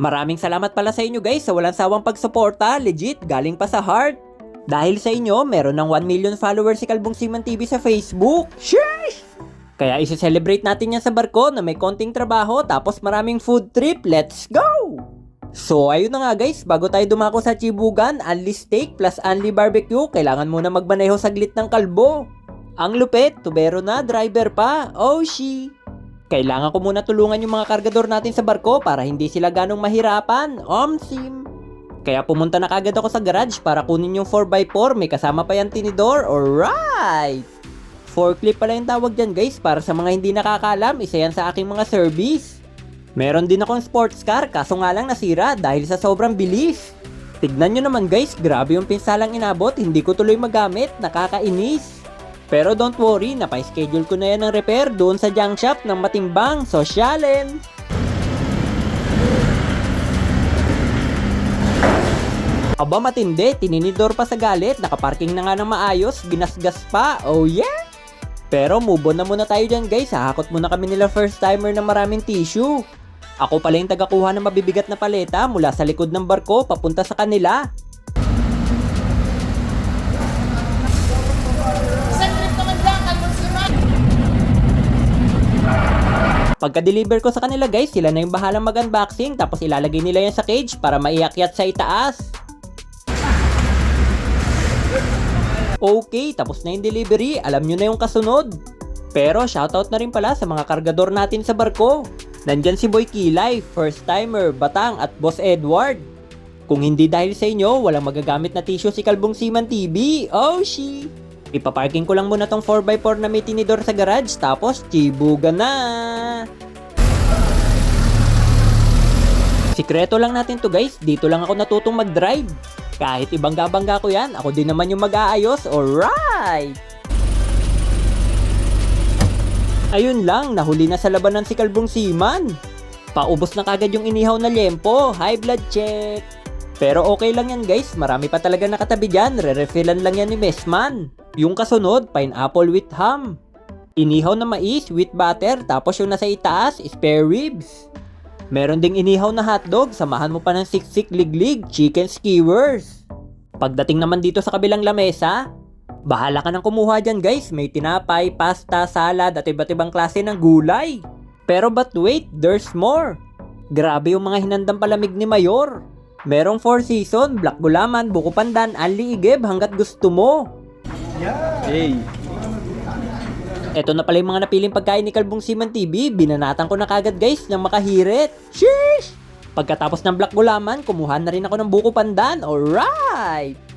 Maraming salamat pala sa inyo guys sa walang sawang pagsuporta, legit, galing pa sa heart. Dahil sa inyo, meron ng 1 million followers si Kalbong Siman TV sa Facebook. Sheesh! Kaya isi-celebrate natin yan sa barko na may konting trabaho tapos maraming food trip. Let's go! So ayun na nga guys, bago tayo dumako sa Chibugan, Unli Steak plus Unli Barbecue, kailangan muna magmaneho saglit ng kalbo. Ang lupit, tubero na, driver pa, oh she! Kailangan ko muna tulungan yung mga kargador natin sa barko para hindi sila ganong mahirapan, omsim! Kaya pumunta na kagad ako sa garage para kunin yung 4x4, may kasama pa yung tinidor, alright! Forklift pala yung tawag dyan guys, para sa mga hindi nakakalam, isa yan sa aking mga service. Meron din akong sports car, kaso nga lang nasira dahil sa sobrang bilis. Tignan nyo naman guys, grabe yung pinsalang inabot, hindi ko tuloy magamit, nakakainis. Pero don't worry, napay-schedule ko na yan ng repair doon sa junk shop ng Matimbang, Sosyalen. Aba matindi, tininidor pa sa galit, nakaparking na nga ng maayos, ginasgas pa, oh yeah! Pero move on na muna tayo dyan guys, hahakot muna kami nila first timer ng maraming tissue. Ako pala yung tagakuha ng mabibigat na paleta mula sa likod ng barko papunta sa kanila. Pagka-deliver ko sa kanila guys, sila na yung bahalang mag-unboxing tapos ilalagay nila yan sa cage para maiakyat sa itaas. Okay, tapos na yung delivery, alam nyo na yung kasunod. Pero shoutout na rin pala sa mga kargador natin sa barko. Nandyan si Boy Kilay, first timer, Batang at Boss Edward. Kung hindi dahil sa inyo, walang magagamit na tissue si Kalbong Siman TV. Oh, she! Ipaparking ko lang muna tong 4x4 na may tinidor sa garage tapos chibuga na! Sikreto lang natin to guys, dito lang ako natutong mag-drive. Kahit ibang gabangga ko yan, ako din naman yung mag-aayos, alright! Ayun lang, nahuli na sa labanan si Kalbong Siman. Paubos na kagad yung inihaw na liempo, high blood check. Pero okay lang yan guys, marami pa talaga nakatabi dyan, re-refillan lang yan ni Messman. Yung kasunod, pineapple with ham. Inihaw na mais with butter, tapos yung nasa itaas, spare ribs. Meron ding inihaw na hotdog, samahan mo pa ng siksik liglig, chicken skewers. Pagdating naman dito sa kabilang lamesa, bahala ka nang kumuha dyan guys, may tinapay, pasta, salad at iba't ibang klase ng gulay. Pero but wait, there's more. Grabe yung mga hinandang palamig ni Mayor. Merong four season, black gulaman, buko pandan, anli hanggat gusto mo. Hey, Eto na pala yung mga napiling pagkain ni Kalbong Siman TV. Binanatan ko na kagad guys ng makahirit. Sheesh! Pagkatapos ng black gulaman, kumuha na rin ako ng buko pandan. Alright!